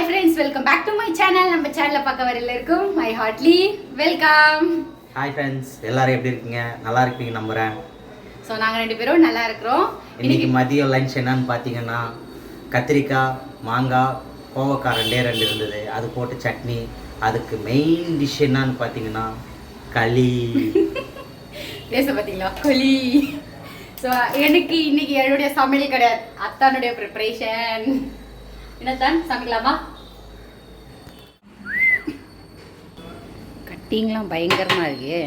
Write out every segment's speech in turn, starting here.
Hi friends welcome back to my channel நம்ம சேனலை பார்க்க வர எல்லாருக்கும் my heartily welcome hi friends எல்லாரும் எப்படி இருக்கீங்க? நல்லா இருப்பீங்க நம்புகிறேன் ஸோ நாங்கள் ரெண்டு பேரும் நல்லா இருக்கிறோம். இன்னைக்கு மதியம் லஞ்ச் என்னன்னு பார்த்தீங்கன்னா கத்திரிக்காய் மாங்காய் கோவக்காய் ரெண்டே ரெண்டு இருந்தது. அது போட்டு சட்னி. அதுக்கு மெயின் டிஷ் என்னன்னு பார்த்தீங்கன்னா களி. பேச பார்த்தீங்களா? கொலி ஸோ எனக்கு இன்னைக்கு என்னுடைய சமையல் கிடையாது. அத்தானுடைய ப்ரிப்பரேஷன் என்னத்தான்? சமைக்கலாமா கட்டிங்லாம் பயங்கரமா இருக்கு.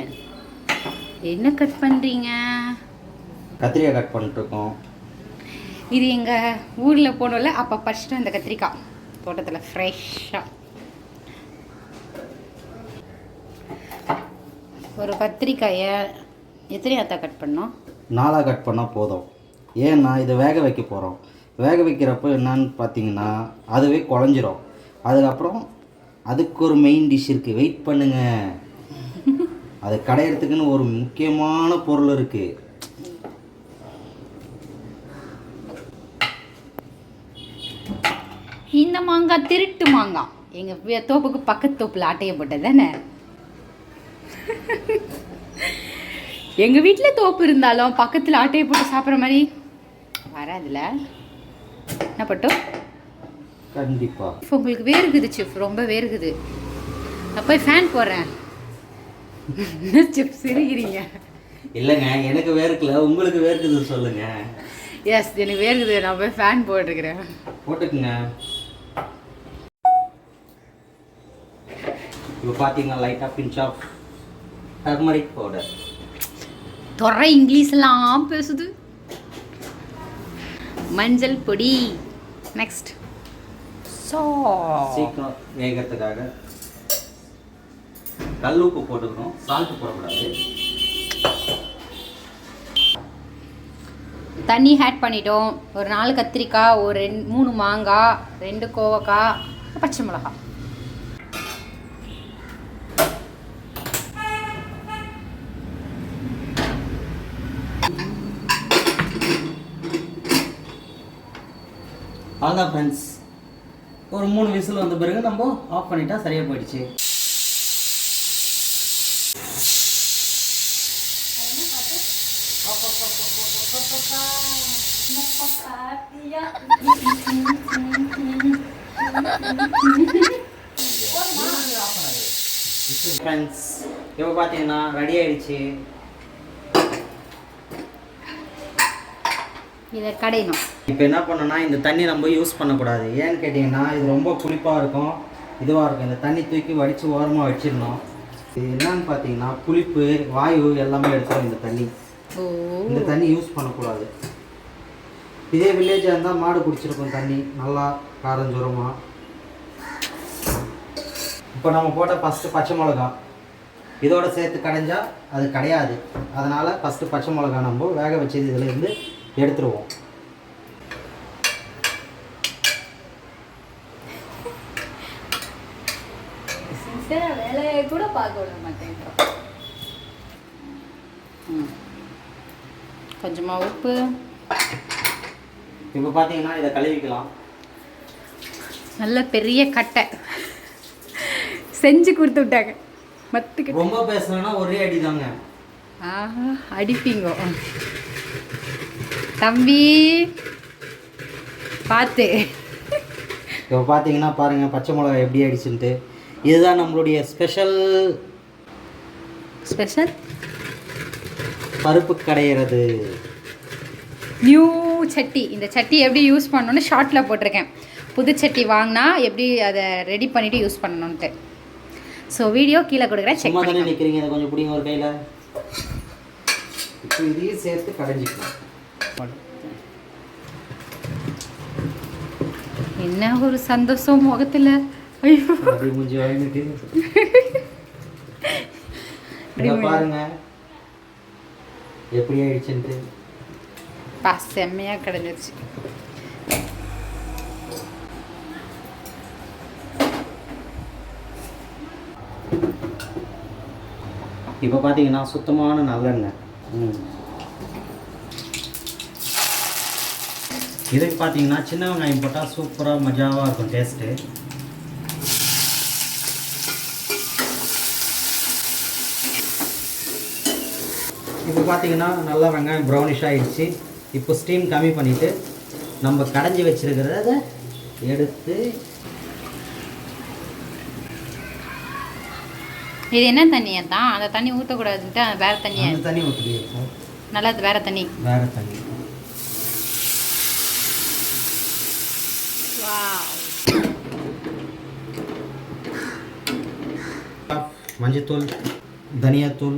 என்ன கட் பண்றீங்க? கத்திரிக்காய் கட் பண்ணிட்டுருக்கோம். இது எங்கள் ஊரில் போனோம்ல அப்போ பறிச்சிட்டு அந்த கத்திரிக்காய் தோட்டத்தில் ஃப்ரெஷ்ஷாக ஒரு கத்திரிக்காயை எத்தனை அத்தா கட் பண்ணோம்? நாலாக கட் பண்ணால் போதும். ஏன்னா இதை வேக வைக்க போகிறோம் வேக வைக்கிறப்போ என்னன்னு பார்த்தீங்கன்னா அதுவே குழஞ்சிரும். அதுக்கப்புறம் அதுக்கு ஒரு மெயின் டிஷ் இருக்குது வெயிட் பண்ணுங்க. அது கடையிறதுக்குன்னு ஒரு முக்கியமான பொருள் இருக்குது இந்த மாங்காய் திருட்டு மாங்காய் எங்கள் தோப்புக்கு பக்கத்து தோப்பில் ஆட்டையை போட்டது தானே எங்கள் வீட்டில் தோப்பு இருந்தாலும் பக்கத்தில் ஆட்டையை போட்டு சாப்பிட்ற மாதிரி வராதுல்ல? என்ன பட்டும் கண்டிப்பாக இப்போ உங்களுக்கு வேர்க்குது சிப் ரொம்ப வேர்க்குது. நான் போய் ஃபேன் போடுறேன். சிப் சிரிக்கிறீங்க? இல்லைங்க எனக்கு வேர்க்கல. உங்களுக்கு வேர்க்குது சொல்லுங்க. எஸ் எனக்கு வேர்க்குது. நான் போய் ஃபேன் போட்டுருக்கிறேன் போட்டுக்குங்க. இப்போ பார்த்தீங்கன்னா லைட்டாக பிஞ்ச் ஆஃப் டர்மரிக் பவுடர் துறை இங்கிலீஷ்லாம் பேசுது. மஞ்சள் பொடி. நெக்ஸ்ட் சீக்கிரம் வேகிறதுக்காக கல் உப்பு போட்டுக்கணும் சால்ட் போடக்கூடாது. தண்ணி ஆட் பண்ணிட்டோம். ஒரு நாலு கத்திரிக்காய் ஒரு ரெண்டு மூணு மாங்காய் ரெண்டு கோவக்காய் பச்சை மிளகாய். அவ்வளோதான் ஃப்ரெண்ட்ஸ் ஒரு மூணு விசில் வந்த பிறகு நம்ம ஆஃப் பண்ணிட்டா சரியாக போயிடுச்சு. ஃப்ரெண்ட்ஸ் இப்போ பார்த்தீங்கன்னா ரெடி ஆயிடுச்சு. இதை கடையணும். இப்போ என்ன பண்ணோம்னா இந்த தண்ணி நம்ம யூஸ் பண்ணக்கூடாது. ஏன்னு கேட்டிங்கன்னா இது ரொம்ப புளிப்பாக இருக்கும் இதுவாக இருக்கும். இந்த தண்ணி தூக்கி வடித்து ஓரமாக வச்சிடணும். இது என்னன்னு பார்த்தீங்கன்னா புளிப்பு வாயு எல்லாமே எடுத்துரும் இந்த தண்ணி. இந்த தண்ணி யூஸ் பண்ணக்கூடாது. இதே வில்லேஜாக இருந்தால் மாடு குடிச்சிருக்கும் தண்ணி நல்லா காரஞ்சுரமாக இப்போ நம்ம போட்ட ஃபஸ்ட்டு பச்சை மிளகா. இதோட சேர்த்து கடைஞ்சா அது கிடையாது. அதனால் ஃபஸ்ட்டு பச்சை மிளகா நம்ம வேக வச்சது இதுலேருந்து எடுத்துருவோம். வேலையை கூட பார்க்க விட மாட்டேன். கொஞ்சமாக உப்பு. இப்போ பார்த்தீங்கன்னா இதை கழுவிக்கலாம். நல்ல பெரிய கட்டை. செஞ்சு கொடுத்து விட்டாங்க. மத்துக்கிட்ட. ரொம்ப பேசணும்னா ஒரே அடி தாங்க ஆஹா அடிப்பீங்க. தம்பி. பார்த்து இப்போ பார்த்தீங்கன்னா பாருங்கள் பச்சை மிளகா எப்படி அடிச்சுன்ட்டு இதுதான் நம்மளுடைய ஸ்பெஷல் ஸ்பெஷல் பருப்பு கடையிறது. நியூ சட்டி. இந்த சட்டி எப்படி யூஸ் பண்ணணும்னு ஷார்ட்டில் போட்டிருக்கேன். புது சட்டி வாங்கினா எப்படி அதை ரெடி பண்ணிவிட்டு யூஸ் பண்ணணுன்ட்டு ஸோ வீடியோ கீழே கொடுக்குறேன். செக் பண்ணி நிற்கிறீங்க கொஞ்சம் பிடிங்க ஒரு கையில். இப்போ இதையும் சேர்த்து கடைஞ்சிக்கலாம். என்ன ஒரு சந்தோஷம் முகத்தில் ஐயோ பாருங்க எப்படி ஆயிடுச்சுன்ட்டு பா செம்மையாக கிடஞ்சிருச்சு இப்போ பார்த்தீங்கன்னா சுத்தமான நல்லெண்ணெய் ம் இதுக்கு பார்த்தீங்கன்னா சின்ன வெங்காயம் போட்டால் சூப்பராக மஜாவாக இருக்கும் டேஸ்ட்டு இப்போ பார்த்தீங்கன்னா நல்லா வெங்காயம் ப்ரௌனிஷ் ஆகிடுச்சு இப்போ ஸ்டீம் கம்மி பண்ணிவிட்டு நம்ம கடைஞ்சி வச்சுருக்கிறத எடுத்து இது என்ன தண்ணியை தான்? அந்த தண்ணி ஊற்றக்கூடாதுன்ட்டு வேறு தண்ணியை தண்ணி ஊற்றுது நல்லா வேறு தண்ணி. வேறு தண்ணி. மஞ்சத்தூள் தனியாத்தூள்.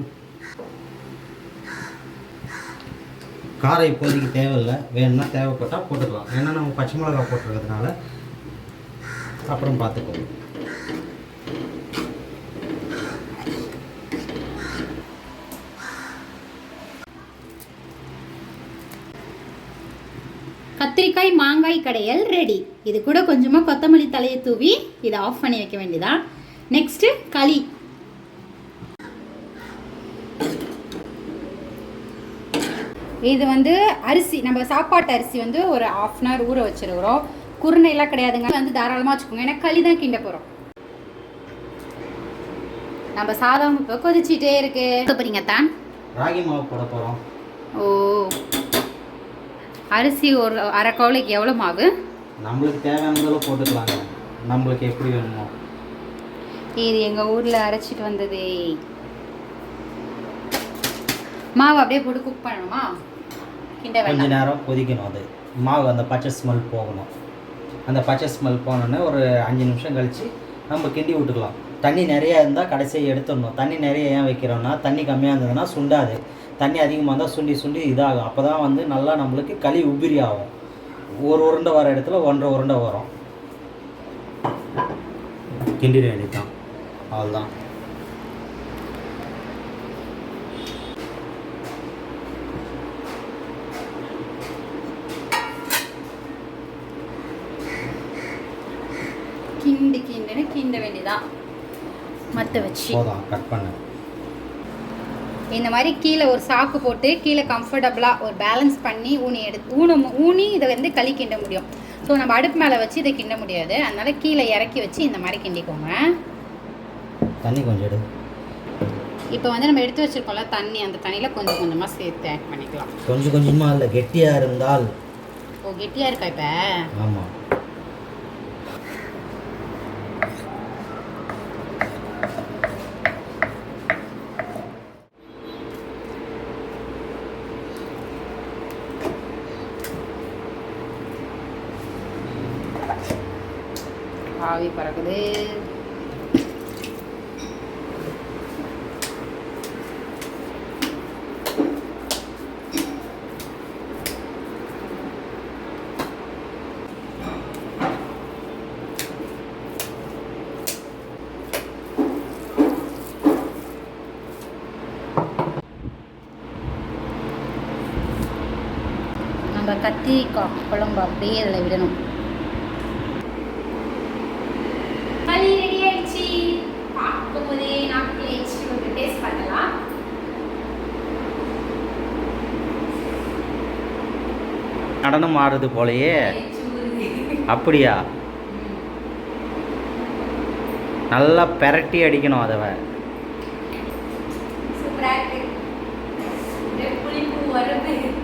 காரம் இப்போதைக்கு தேவையில்லை. வேணும்னா தேவைப்பட்டால் போட்டுக்கலாம். ஏன்னா நம்ம பச்சை மிளகா போட்டுருக்கிறதுனால அப்புறம் பார்த்துக்கோங்க கத்திரிக்காய் மாங்காய் கடையல் ரெடி இது கூட கொஞ்சமாக கொத்தமல்லி தலையை தூவி இதை ஆஃப் பண்ணி வைக்க வேண்டியதான் நெக்ஸ்ட்டு களி. இது வந்து அரிசி. நம்ம சாப்பாட்டு அரிசி வந்து ஒரு ஆஃப் அன் ஹவர் ஊற வச்சிருக்கிறோம். குருணையெல்லாம் கிடையாதுங்க. வந்து தாராளமாக வச்சுக்கோங்க. ஏன்னா களி தான் கிண்ட போகிறோம் நம்ம சாதம் இப்போ கொதிச்சிட்டே இருக்கு. போறீங்க தான். ராகி மாவு போட போகிறோம் ஓ. அரிசி ஒரு அரை கவுளைக்கு எவ்வளோ மாவு? நம்மளுக்கு தேவையானதெல்லாம் போட்டுக்கலாங்க. நம்மளுக்கு எப்படி வேணுமோ. இது எங்கள் ஊரில் அரைச்சிட்டு வந்தது. மாவு அப்படியே போட்டு குக் பண்ணணுமா? கிண்ட கொஞ்ச நேரம் கொதிக்கணும் அது. மாவு அந்த பச்சை ஸ்மெல் போகணும். அந்த பச்சை ஸ்மெல் போனோடனே ஒரு அஞ்சு நிமிஷம் கழித்து நம்ம கிண்டி விட்டுக்கலாம். தண்ணி நிறையா இருந்தால் கடைசியை எடுத்துடணும். தண்ணி நிறைய ஏன் வைக்கிறோம்னா தண்ணி கம்மியாக இருந்ததுன்னா சுண்டாது. தண்ணி அதிகமாக இருந்தால் சுண்டி சுண்டி இதாகும். அப்போ தான் வந்து நல்லா நம்மளுக்கு களி உபிரி ஆகும். ஒரு உருண்டை வர இடத்துல ஒன்றரை உருண்டை வரும். கிண்டிட வேண்டியதுதான் அவ்வளோதான் கிண்டி கிண்டுன்னு கிண்ட வேண்டியதான் மற்ற வச்சு. போதும் கட் பண்ண. இந்த மாதிரி கீழே ஒரு சாக்கு போட்டு கீழே கம்ஃபர்டபுளாக ஒரு பேலன்ஸ் பண்ணி ஊனி எடுத்து ஊன ஊனி இதை வந்து களி கிண்ட முடியும். ஸோ நம்ம அடுப்பு மேலே வச்சு இதை கிண்ட முடியாது. அதனால கீழே இறக்கி வச்சு இந்த மாதிரி கிண்டிக்கோங்க. தண்ணி கொஞ்சம் எடு. இப்போ வந்து நம்ம எடுத்து வச்சிருக்கோம்ல தண்ணி அந்த தண்ணியில் கொஞ்சம் கொஞ்சமாக சேர்த்து ஆட் பண்ணிக்கலாம். கொஞ்சம் கொஞ்சமாக இல்லை கெட்டியாக இருந்தால். ஓ கெட்டியாக இருக்கா இப்போ? ஆமாம் ஆவி பறக்குது. நம்ம கத்திரிக்காய் குழம்பு அப்படியே இதில் விடணும் களி ரெடி ஆயிடுச்சு பார்க்கும்போதே நாக்கில் எச்சு ஒரு டேஸ்ட் பண்ணலாம் நடனம் ஆடுறது போலயே. அப்படியா? நல்லா பெரட்டி அடிக்கணும் அதை புளிப்பு